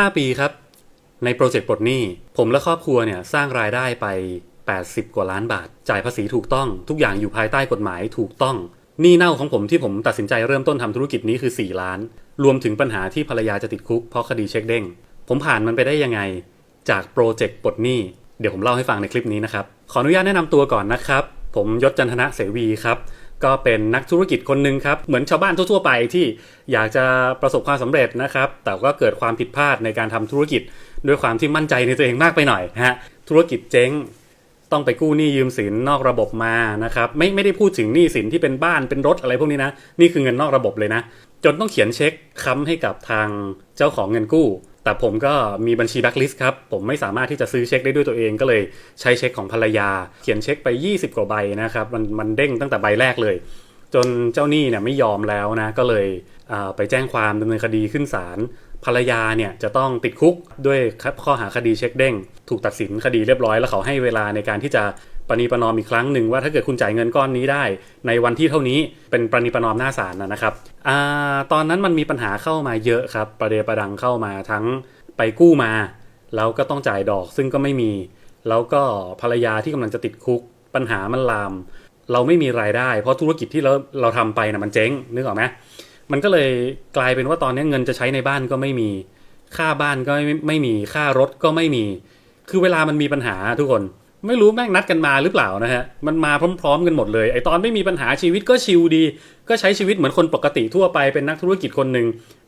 5 ปีครับ ในโปรเจกต์ปลดหนี้ ผมและครอบครัวเนี่ยสร้างรายได้ไป 80 กว่าล้านบาท จ่ายภาษีถูกต้อง ทุกอย่างอยู่ภายใต้กฎหมายถูกต้องหนี้เน่าของผมที่ผมตัดสินใจเริ่มต้นทำธุรกิจนี้คือ 4 ล้าน รวมถึงปัญหาที่ภรรยาจะติดคุกเพราะคดีเช็คเด้ง ผมผ่านมันไปได้ยังไง จากโปรเจกต์ปลดหนี้ เดี๋ยวผมเล่าให้ฟังในคลิปนี้นะครับ ขออนุญาตแนะนำตัวก่อนนะครับ ผมยศจันทนะเสวีครับ ก็เป็นนักธุรกิจคนหนึ่งครับ เหมือนชาวบ้านทั่วๆไปที่อยากจะประสบความสำเร็จนะครับ แต่ก็เกิดความผิดพลาดในการทำธุรกิจ ด้วยความที่มั่นใจในตัวเองมากไปหน่อยฮะธุรกิจเจ๊งต้องไปกู้หนี้ยืมสินนอกระบบมานะครับไม่ไม่ได้พูดถึงหนี้สินที่เป็นบ้านเป็นรถอะไรพวกนี้นะนี่คือเงินนอกระบบเลยนะ จนต้องเขียนเช็คค้ำให้กับทางเจ้าของเงินกู้ แต่ผมก็มีบัญชีแบ็คลิสต์ครับ ผมไม่สามารถที่จะซื้อเช็คได้ด้วยตัวเอง ก็เลยใช้เช็คของภรรยา เขียนเช็คไป 20 กว่าใบนะครับ มันมันเด้งตั้งแต่ใบแรกเลย จนเจ้าหนี้เนี่ยไม่ยอมแล้วนะ ก็เลยไปแจ้งความดำเนินคดีขึ้นศาลภรรยาเนี่ยจะต้องติดคุกด้วยข้อหาคดีเช็คเด้ง ถูกตัดสินคดีเรียบร้อยแล้วเขาให้เวลาในการที่จะ ประนีประนอมอีกครั้งหนึ่งว่าถ้าเกิดคุณจ่ายเงินก้อนนี้ได้ ในวันที่เท่านี้เป็นประนีประนอมหน้าศาลนะครับอตอนนั้นมันมีปัญหาเข้ามาเยอะครับ ประเดประดังเข้ามาทั้งไปกู้มา แล้วก็ต้องจ่ายดอกซึ่งก็ไม่มี แล้วก็ภรรยาที่กำลังจะติดคุก ปัญหามันลาม เราไม่มีรายได้ เพราะธุรกิจที่เราเราทำไปน่ะมันเจ๊งนึกออกไหมมันก็เลยกลายเป็นว่าตอนนี้เงินจะใช้ในบ้านก็ไม่มี ค่าบ้านก็ไม่ไม่มีค่ารถก็ไม่มี คือเวลามันมีปัญหาทุกคน ไม่รู้แม่งนัดกันมาหรือเปล่านะฮะ มันมาพร้อมๆกันหมดเลย ไอตอนไม่มีปัญหาชีวิตก็ชิลดี ก็ใช้ชีวิตเหมือนคนปกติทั่วไป เป็นนักธุรกิจคนหนึ่ง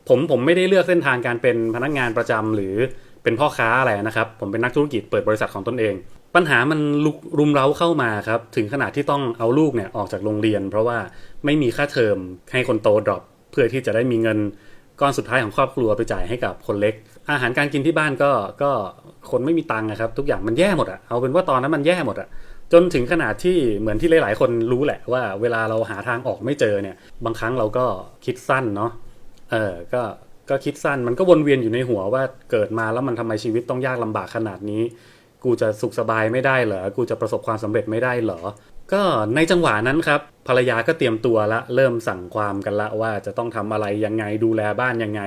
ผมผมไม่ได้เลือกเส้นทางการเป็นพนักงานประจำหรือเป็นพ่อค้าอะไรนะครับ ผมเป็นนักธุรกิจเปิดบริษัทของตนเอง ปัญหามันลุกรุมเร้าเข้ามาครับ ถึงขนาดที่ต้องเอาลูกเนี่ยออกจากโรงเรียน เพราะว่าไม่มีค่าเทอมให้คนโตดรอปเพื่อที่จะได้มีเงิน ก้อนสุดท้ายของครอบครัวไปจ่ายให้กับคนเล็ก อาหารการกินที่บ้านก็ก็คนไม่มีตังค์นะครับ ทุกอย่างมันแย่หมดอะเอาเป็นว่าตอนนั้นมันแย่หมดอะจนถึงขนาดที่เหมือนที่หลาย ๆ คนรู้แหละว่าเวลาเราหาทางออกไม่เจอเนี่ย บางครั้งเราก็คิดสั้นเนาะเออก็ก็คิดสั้นมันก็วนเวียนอยู่ในหัวว่าเกิดมาแล้วมันทำไมชีวิตต้องยากลำบากขนาดนี้ กูจะสุขสบายไม่ได้เหรอกูจะประสบความสำเร็จไม่ได้เหรอ ก็ในจังหวะนั้นครับภรรยาก็เตรียมตัวละ เริ่มสั่งความกันละว่าจะต้องทำอะไรยังไงดูแลบ้านยังไง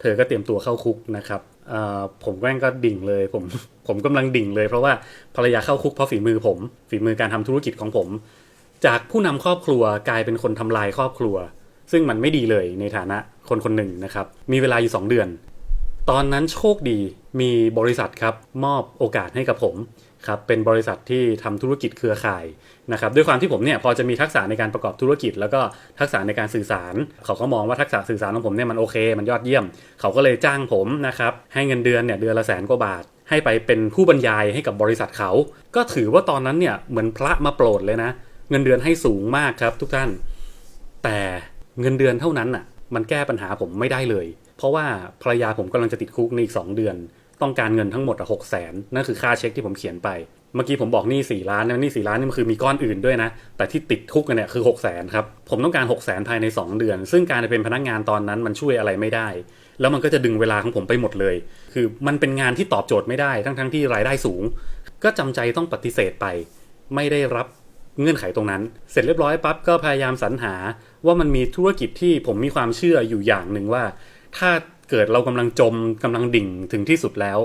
เธอก็เตรียมตัวเข้าคุกนะครับผมแกล้งก็ดิ่งเลยผมผมกำลังดิ่งเลยเพราะว่าภรรยาเข้าคุกเพราะฝีมือผม ฝีมือการทำธุรกิจของผม จากผู้นำครอบครัวกลายเป็นคนทำลายครอบครัว ซึ่งมันไม่ดีเลยในฐานะคนคนหนึ่งนะครับ มีเวลาอยู่ 2 เดือน ตอนนั้นโชคดีมีบริษัทครับมอบโอกาสให้กับผมครับเป็นบริษัทที่ทำธุรกิจเครือข่ายนะครับด้วยความที่ผมเนี่ยพอจะมีทักษะในการประกอบธุรกิจ แล้วก็ทักษะในการสื่อสาร เขาก็มองว่าทักษะสื่อสารของผมเนี่ยมันโอเค มันยอดเยี่ยม เขาก็เลยจ้างผมนะครับให้เงินเดือนเนี่ยเดือนละแสนกว่าบาท ให้ไปเป็นผู้บรรยายให้กับบริษัทเขา ก็ถือว่าตอนนั้นเนี่ยเหมือนพระมาโปรดเลยนะ เงินเดือนให้สูงมากครับทุกท่าน แต่เงินเดือนเท่านั้นน่ะมันแก้ปัญหาผมไม่ได้เลย เพราะว่าภรรยาผมกำลังจะติดคุกในอีก2เดือน ต้องการเงินทั้งหมดอะหกแสนนั่นคือค่าเช็คที่ผมเขียนไป เมื่อกี้ผมบอกนี่สี่ล้านนะนี่สี่ล้านนี่มันคือมีก้อนอื่นด้วยนะ แต่ที่ติดคุกกันเนี่ยคือ6กแสนครับ ผมต้องการ6กแสนภายใน 2 เดือน ซึ่งการเป็นพนักงานตอนนั้นมันช่วยอะไรไม่ได้ แล้วมันก็จะดึงเวลาของผมไปหมดเลย คือมันเป็นงานที่ตอบโจทย์ไม่ได้ ทั้งๆทที่รายได้สูง ก็จำใจต้องปฏิเสธไป ไม่ได้รับเงื่อนไขตรงนั้น เสร็จเรียบร้อยปั๊บก็พยายามสรรหาว่ามันมีธุรกิจที่ผมมีความเชื่ออยู่อย่างหนึ่งว่า ถ้าเกิดเรากำลังจมกำลังดิ่งถึงที่สุดแล้ว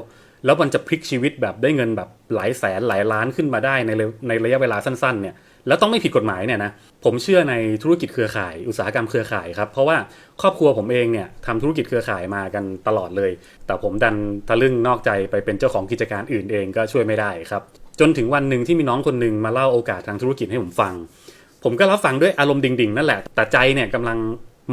แล้วมันจะพลิกชีวิตแบบได้เงินแบบหลายแสนหลายล้านขึ้นมาได้ในในระยะเวลาสั้นๆเนี่ยแล้วต้องไม่ผิดกฎหมายเนี่ยนะผมเชื่อในธุรกิจเครือข่ายอุตสาหกรรมเครือข่ายครับเพราะว่าครอบครัวผมเองเนี่ยทำธุรกิจเครือข่ายมากันตลอดเลย แต่ผมดันทะลึ่งนอกใจไปเป็นเจ้าของกิจการอื่นเองก็ช่วยไม่ได้ครับจนถึงวันหนึ่งที่มีน้องคนหนึ่งมาเล่าโอกาสทางธุรกิจให้ผมฟัง ผมก็รับฟังด้วยอารมณ์ดิ่งๆนั่นแหละแต่ใจเนี่ยกำลัง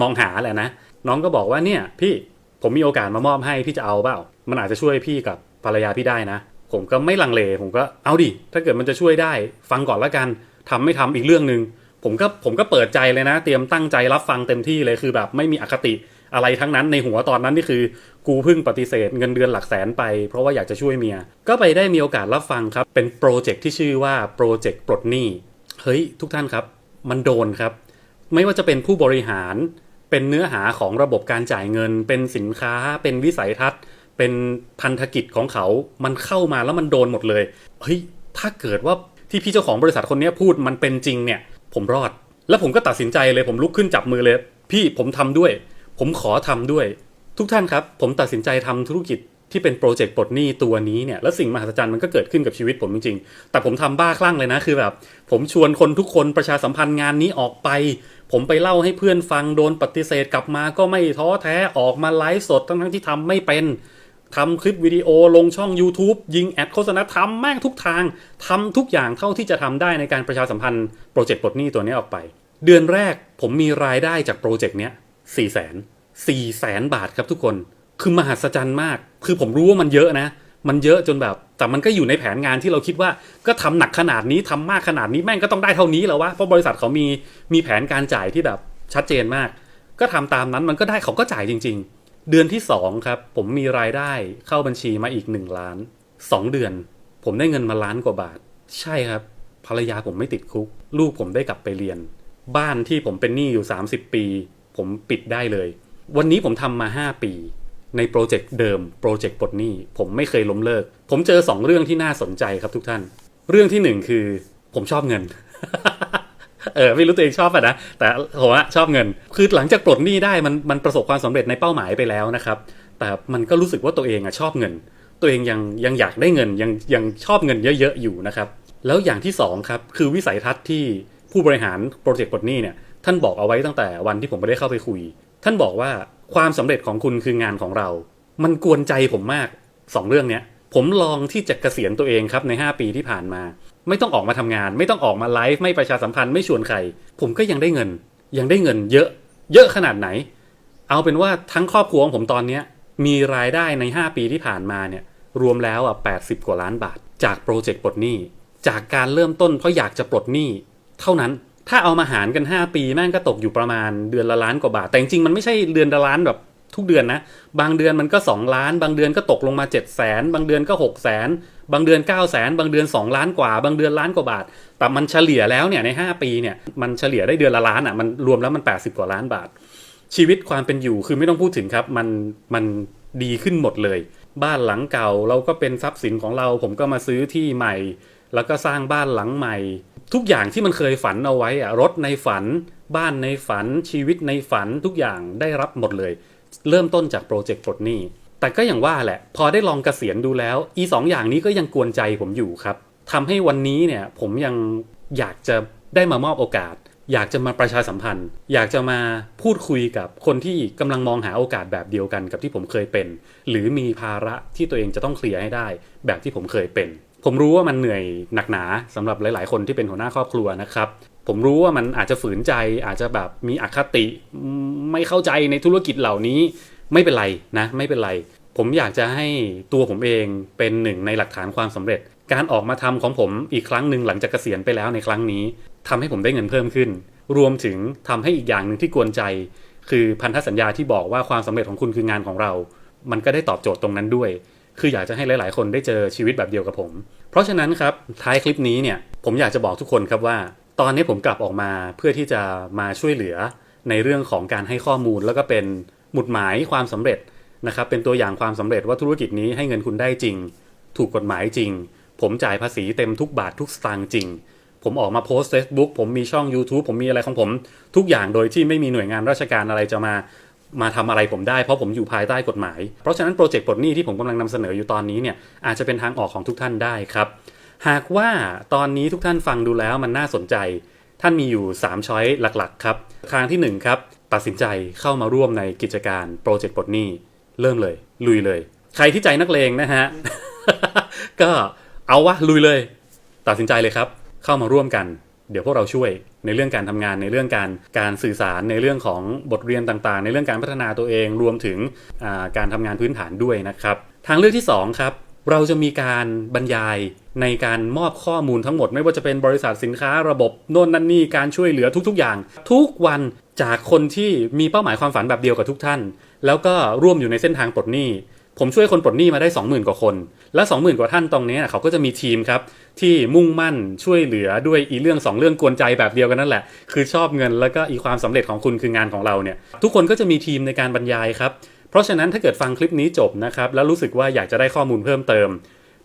มองหาแหละนะ น้องก็บอกว่าเนี่ยพี่ผมมีโอกาสมามอบให้พี่จะเอาเปล่า มันอาจจะช่วยพี่กับภรรยาพี่ได้นะ ผมก็ไม่ลังเล ผมก็เอาดิ ถ้าเกิดมันจะช่วยได้ ฟังก่อนละกันทำไม่ทำอีกเรื่องหนึ่งผมก็ผมก็เปิดใจเลยนะ เตรียมตั้งใจรับฟังเต็มที่เลยคือแบบไม่มีอคติอะไรทั้งนั้นในหัวตอนนั้นนี่คือ กูเพิ่งปฏิเสธเงินเดือนหลักแสนไป เพราะว่าอยากจะช่วยเมีย ก็ไปได้มีโอกาสรับฟังครับ เป็นโปรเจกต์ที่ชื่อว่าโปรเจกต์ปลดหนี้ เฮ้ยทุกท่านครับ มันโดนครับ ไม่ว่าจะเป็นผู้บริหาร เป็นเนื้อหาของระบบการจ่ายเงิน เป็นสินค้า เป็นวิสัยทัศน์ เป็นพันธกิจของเขา มันเข้ามาแล้วมันโดนหมดเลย เฮ้ย ถ้าเกิดว่าที่พี่เจ้าของบริษัทคนนี้พูดมันเป็นจริงเนี่ย ผมรอด แล้วผมก็ตัดสินใจเลย ผมลุกขึ้นจับมือเลย พี่ผมทำด้วย ผมขอทำด้วย ทุกท่านครับ ผมตัดสินใจทำธุรกิจที่เป็นโปรเจกต์ปลดหนี้ตัวนี้เนี่ย แล้วสิ่งมหัศจรรย์มันก็เกิดขึ้นกับชีวิตผมจริงๆ แต่ผมทำบ้าคลั่งเลยนะ คือแบบ ผมชวนคนทุกคนประชาสัมพันธ์งานนี้ออกไป ผมไปเล่าให้เพื่อนฟังโดนปฏิเสธกลับมาก็ไม่ท้อแท้ออกมาไลฟ์สดทั้งๆที่ทำไม่เป็นทำคลิปวิดีโอลงช่อง YouTube ยิงแอดโฆษณาทำแม่งทุกทางทำทุกอย่างเท่าที่จะทำได้ในการประชาสัมพันธ์โปรเจกต์ปลดหนี้ตัวนี้ออกไป เดือนแรกผมมีรายได้จากโปรเจกต์เนี้ยสี่แสนสี่แสนบาทครับทุกคน คือมหัศจรรย์มาก คือผมรู้ว่ามันเยอะนะ มันเยอะจนแบบ แต่มันก็อยู่ในแผนงานที่เราคิดว่าก็ทำหนักขนาดนี้ทำมากขนาดนี้แม่งก็ต้องได้เท่านี้แล้ววะเพราะบริษัทเขามีมีแผนการจ่ายที่แบบชัดเจนมาก ก็ทำตามนั้นมันก็ได้เขาก็จ่ายจริง ๆ เดือนที่สองครับผมมีรายได้เข้าบัญชีมาอีกหนึ่งล้านสองเดือน ผมได้เงินมาล้านกว่าบาท ใช่ครับ ภรรยาผมไม่ติดคุก ลูกผมได้กลับไปเรียน บ้านที่ผมเป็นหนี้อยู่ 30 ปี ผมปิดได้เลย วันนี้ผมทำมา 5 ปี ในโปรเจกต์เดิมโปรเจกต์ปลดหนี้ผมไม่เคยล้มเลิก ผมเจอ 2 เรื่องที่น่าสนใจครับทุกท่าน เรื่องที่ 1 คือ ผมชอบเงิน เออไม่รู้ตัวเองชอบอะนะ แต่ผมอะชอบเงิน คือหลังจากปลดหนี้ได้มันมันประสบความสำเร็จในเป้าหมายไปแล้วนะครับ แต่มันก็รู้สึกว่าตัวเองอะชอบเงิน ตัวเองยังยังอยากได้เงินยังยังชอบเงินเยอะๆอยู่นะครับแล้วอย่างที่สองครับคือวิสัยทัศน์ที่ผู้บริหารโปรเจกต์ปลดหนี้เนี่ยท่านบอกเอาไว้ตั้งแต่วันที่ผมไม่ได้เข้าไปคุย ท่านบอกว่า ความสำเร็จของคุณคืองานของเรา มันกวนใจผมมากสองเรื่องเนี้ย ผมลองที่จะเกษียณตัวเองครับใน 5 ปีที่ผ่านมา ไม่ต้องออกมาทำงาน ไม่ต้องออกมาไลฟ์ไม่ประชาสัมพันธ์ไม่ชวนใคร ผมก็ยังได้เงิน ยังได้เงินเยอะ เยอะขนาดไหน เอาเป็นว่าทั้งครอบครัวของผมตอนเนี้ยมีรายได้ใน 5 ปีที่ผ่านมาเนี่ยรวมแล้วอะ80 กว่าล้านบาท จากโปรเจกต์ปลดหนี้ จากการเริ่มต้นเพราะอยากจะปลดหนี้ เท่านั้น ถ้าเอามาหารกัน 5 ปีแม่งก็ตกอยู่ประมาณเดือนละล้านกว่าบาท แต่จริงๆมันไม่ใช่เดือนละล้านแบบทุกเดือนนะ บางเดือนมันก็ 2 ล้าน บางเดือนก็ตกลงมา 7 0 0แสนบางเดือนก็ 6 0แสนบางเดือน 9 0 0แสนบางเดือน 2 ล้านกว่า บางเดือนล้านกว่าบาท แต่มันเฉลี่ยแล้วเนี่ยใน 5 ปีเนี่ยมันเฉลี่ยได้เดือนละล้านอะมันรวมแล้วมัน 80 กว่าล้านบาท ชีวิตความเป็นอยู่คือไม่ต้องพูดถึงครับมันมันดีขึ้นหมดเลย บ้านหลังเก่าเราก็เป็นทรัพย์สินของเราผมก็มาซื้อที่ใหม่ แล้วก็สร้างบ้านหลังใหม่ ทุกอย่างที่มันเคยฝันเอาไว้อะรถในฝัน บ้านในฝัน ชีวิตในฝันทุกอย่างได้รับหมดเลย เริ่มต้นจากโปรเจกต์ปลดหนี้แต่ก็อย่างว่าแหละ พอได้ลองเกษียณดูแล้ว อีสองอย่างนี้ก็ยังกวนใจผมอยู่ครับทำให้วันนี้เนี่ยผมยังอยากจะได้มามอบโอกาส อยากจะมาประชาสัมพันธ์ อยากจะมาพูดคุยกับคนที่กำลังมองหาโอกาสแบบเดียวกันกับที่ผมเคยเป็น หรือมีภาระที่ตัวเองจะต้องเคลียร์ให้ได้ แบบที่ผมเคยเป็น ผมรู้ว่ามันเหนื่อยหนักหนาสำหรับหลาย ๆ คนที่เป็นหัวหน้าครอบครัวนะครับ ผมรู้ว่ามันอาจจะฝืนใจอาจจะแบบมีอคติไม่เข้าใจในธุรกิจเหล่านี้ไม่เป็นไรนะ ไม่เป็นไร ผมอยากจะให้ตัวผมเองเป็นหนึ่งในหลักฐานความสำเร็จ การออกมาทำของผมอีกครั้งหนึ่งหลังจากเกษียณไปแล้วในครั้งนี้ทำให้ผมได้เงินเพิ่มขึ้น รวมถึงทำให้อีกอย่างหนึ่งที่กวนใจ คือพันธสัญญาที่บอกว่าความสำเร็จของคุณคืองานของเรา มันก็ได้ตอบโจทย์ตรงนั้นด้วย คืออยากจะให้หลาย ๆ คนได้เจอชีวิตแบบเดียวกับผม เพราะฉะนั้นครับท้ายคลิปนี้เนี่ยผมอยากจะบอกทุกคนครับว่า ตอนนี้ผมกลับออกมาเพื่อที่จะมาช่วยเหลือในเรื่องของการให้ข้อมูล แล้วก็เป็นหมุดหมายความสำเร็จนะครับเป็นตัวอย่างความสำเร็จว่าธุรกิจนี้ให้เงินคุณได้จริง ถูกกฎหมายจริง ผมจ่ายภาษีเต็มทุกบาททุกสตางค์จริง ผมออกมาโพสต์ Facebook ผมมีช่อง YouTube ผมมีอะไรของผม ทุกอย่างโดยที่ไม่มีหน่วยงานราชการอะไรจะมา มาทำอะไรผมได้เพราะผมอยู่ภายใต้กฎหมาย เพราะฉะนั้นโปรเจกต์ปลดหนี้ที่ผมกำลังนำเสนออยู่ตอนนี้เนี่ยอาจจะเป็นทางออกของทุกท่านได้ครับ หากว่าตอนนี้ทุกท่านฟังดูแล้วมันน่าสนใจ ท่านมีอยู่ 3 ช้อยหลักๆ ครับ ทางทีหนึ่1 ครับ ตัดสินใจเข้ามาร่วมในกิจการโปรเจกต์ปลดหนี้เริ่มเลย ลุยเลย ใครที่ใจนักเลงนะฮะ ก็เอาวะลุยเลย ตัดสินใจเลยครับ เข้ามาร่วมกัน เดี๋ยวพวกเราช่วยในเรื่องการทำงานในเรื่องการการสื่อสารในเรื่องของบทเรียนต่างๆ ในเรื่องการพัฒนาตัวเองรวมถึงาการทำงานพื้นฐานด้วยนะครับ ทางเลือกที่2ครับเราจะมีการบรรยายในการมอบข้อมูลทั้งหมด ไม่ว่าจะเป็นบริษัทสินค้าระบบโน่นนั่นนี่การช่วยเหลือทุกๆ อย่าง ทุกวันจากคนที่มีเป้าหมายความฝันแบบเดียวกับทุกท่าน แล้วก็ร่วมอยู่ในเส้นทางปลดหนี้ ผมช่วยคนปลดหนี้มาได้ 20,000 กว่าคน และ 20,000 กว่าท่านตรงนี้เขาก็จะมีทีมครับ ที่มุ่งมั่นช่วยเหลือด้วยอีเรื่อง 2 เรื่องกวนใจแบบเดียวกันนั่นแหละ คือชอบเงินแล้วก็อีความสำเร็จของคุณคืองานของเราเนี่ย ทุกคนก็จะมีทีมในการบรรยายครับ เพราะฉะนั้นถ้าเกิดฟังคลิปนี้จบนะครับแล้วรู้สึกว่าอยากจะได้ข้อมูลเพิ่มเติม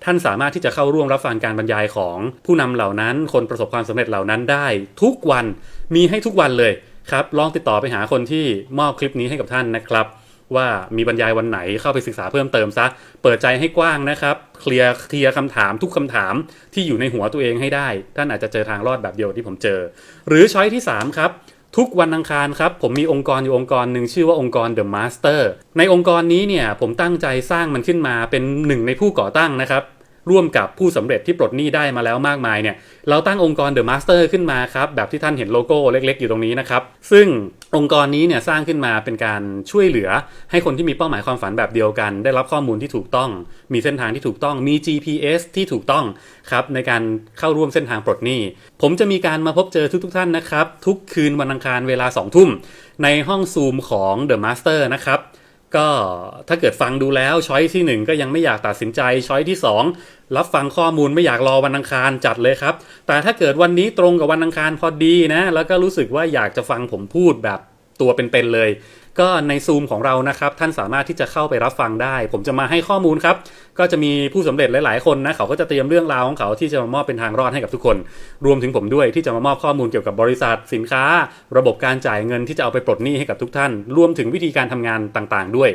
ท่านสามารถที่จะเข้าร่วมรับฟังการบรรยายของผู้นำเหล่านั้น คนประสบความสำเร็จเหล่านั้นได้ ทุกวันมีให้ทุกวันเลยครับลองติดต่อไปหาคนที่มอบคลิปนี้ให้กับท่านนะครับ ว่ามีบรรยายวันไหนเข้าไปศึกษาเพิ่มเติมซะ เปิดใจให้กว้างนะครับ เคลียร์เคลียร์คำถามทุกคำถามที่อยู่ในหัวตัวเองให้ได้ ท่านอาจจะเจอทางรอดแบบเดียวที่ผมเจอ หรือช้อยที่ 3 ครับ ทุกวันอังคารครับ ผมมีองค์กรอยู่องค์กรหนึ่งชื่อว่าองค์กร The Master ในองค์กรนี้เนี่ยผมตั้งใจสร้างมันขึ้นมาเป็นหนึ่งในผู้ก่อตั้งนะครับ ร่วมกับผู้สำเร็จที่ปลดหนี้ได้มาแล้วมากมายเนี่ยเราตั้งองค์กร The Master ขึ้นมาครับ แบบที่ท่านเห็นโลโก้เล็ก ๆ อยู่ตรงนี้นะครับ ซึ่งองค์กรนี้เนี่ยสร้างขึ้นมาเป็นการช่วยเหลือ ให้คนที่มีเป้าหมายความฝันแบบเดียวกัน ได้รับข้อมูลที่ถูกต้อง มีเส้นทางที่ถูกต้องมี GPS ที่ถูกต้องครับในการเข้าร่วมเส้นทางปลดหนี้ ผมจะมีการมาพบเจอทุกๆท่านนะครับ ทุกคืนวันอังคารเวลา2ทุ่มในห้องซูมของ The Master นะครับ ก็ถ้าเกิดฟังดูแล้วช้อยที่ 1 ก็ยังไม่อยากตัดสินใจช้อยที่ 2 รับฟังข้อมูลไม่อยากรอวันอังคารจัดเลยครับ แต่ถ้าเกิดวันนี้ตรงกับวันอังคารพอดีนะ แล้วก็รู้สึกว่าอยากจะฟังผมพูดแบบตัวเป็นๆเลย ก็ในซูมของเรานะครับ ท่านสามารถที่จะเข้าไปรับฟังได้ ผมจะมาให้ข้อมูลครับ ก็จะมีผู้สำเร็จหลาย ๆ คนนะเขาก็จะเตรียมเรื่องราวของเขาที่จะมามอบเป็นทางรอดให้กับทุกคน รวมถึงผมด้วยที่จะมามอบข้อมูลเกี่ยวกับบริษัทสินค้า ระบบการจ่ายเงินที่จะเอาไปปลดหนี้ให้กับทุกท่าน รวมถึงวิธีการทำงานต่าง ๆ ด้วย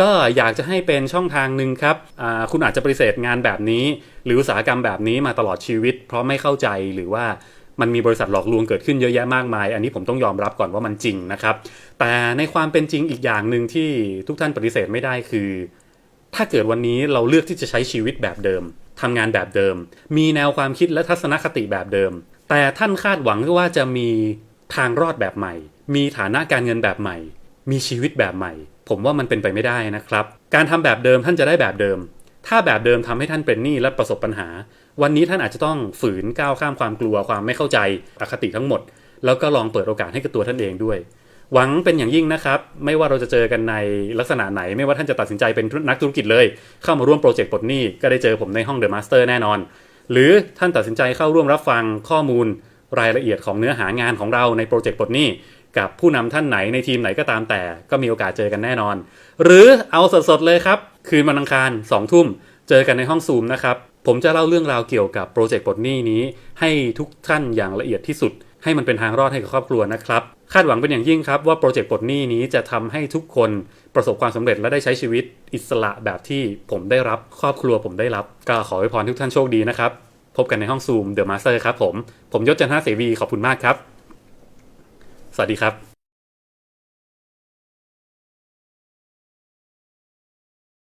ก็อยากจะให้เป็นช่องทางหนึ่งครับ คุณอาจจะปฏิเสธงานแบบนี้ หรืออุตสาหกรรมแบบนี้มาตลอดชีวิต เพราะไม่เข้าใจหรือว่า มันมีบริษัทหลอกลวงเกิดขึ้นเยอะแยะมากมาย อันนี้ผมต้องยอมรับก่อนว่ามันจริงนะครับ แต่ในความเป็นจริงอีกอย่างหนึ่งที่ทุกท่านปฏิเสธไม่ได้คือ ถ้าเกิดวันนี้เราเลือกที่จะใช้ชีวิตแบบเดิมทำงานแบบเดิม มีแนวความคิดและทัศนคติแบบเดิม แต่ท่านคาดหวังว่าจะมีทางรอดแบบใหม่ มีฐานะการเงินแบบใหม่ มีชีวิตแบบใหม่ ผมว่ามันเป็นไปไม่ได้นะครับ การทำแบบเดิมท่านจะได้แบบเดิม ถ้าแบบเดิมทำให้ท่านเป็นหนี้และประสบปัญหา วันนี้ท่านอาจจะต้องฝืนก้าวข้ามความกลัวความไม่เข้าใจอคติทั้งหมด แล้วก็ลองเปิดโอกาสให้กับตัวท่านเองด้วย หวังเป็นอย่างยิ่งนะครับ ไม่ว่าเราจะเจอกันในลักษณะไหน ไม่ว่าท่านจะตัดสินใจเป็นนักธุรกิจเลย เข้ามาร่วมโปรเจกต์ปลดหนี้ก็ได้เจอผมในห้องเดอะมาสเตอร์แน่นอน หรือท่านตัดสินใจเข้าร่วมรับฟังข้อมูลรายละเอียดของเนื้อหางานของเราในโปรเจกต์ปลดหนี้กับผู้นำท่านไหนในทีมไหนก็ตามแต่ ก็มีโอกาสเจอกันแน่นอน หรือเอาสดๆเลยครับ คืนวันอังคาร2องทุ่ม เจอกันในห้องซูมนะครับ ผมจะเล่าเรื่องราวเกี่ยวกับโปรเจกต์ปลดหนี้นี้ ให้ทุกท่านอย่างละเอียดที่สุด ให้มันเป็นทางรอดให้กับครอบครัวนะครับ คาดหวังเป็นอย่างยิ่งครับว่าโปรเจกต์ปลดหนี้นี้จะทำให้ทุกคนประสบความสำเร็จและได้ใช้ชีวิตอิสระแบบที่ผมได้รับครอบครัวผมได้รับก็ขอให้พรทุกท่านโชคดีนะครับพบกันในห้องซูมเดอะมาสเตอร์ครับผม ผมยศจันทร์เสวีขอบคุณมากครับ สวัสดีครับ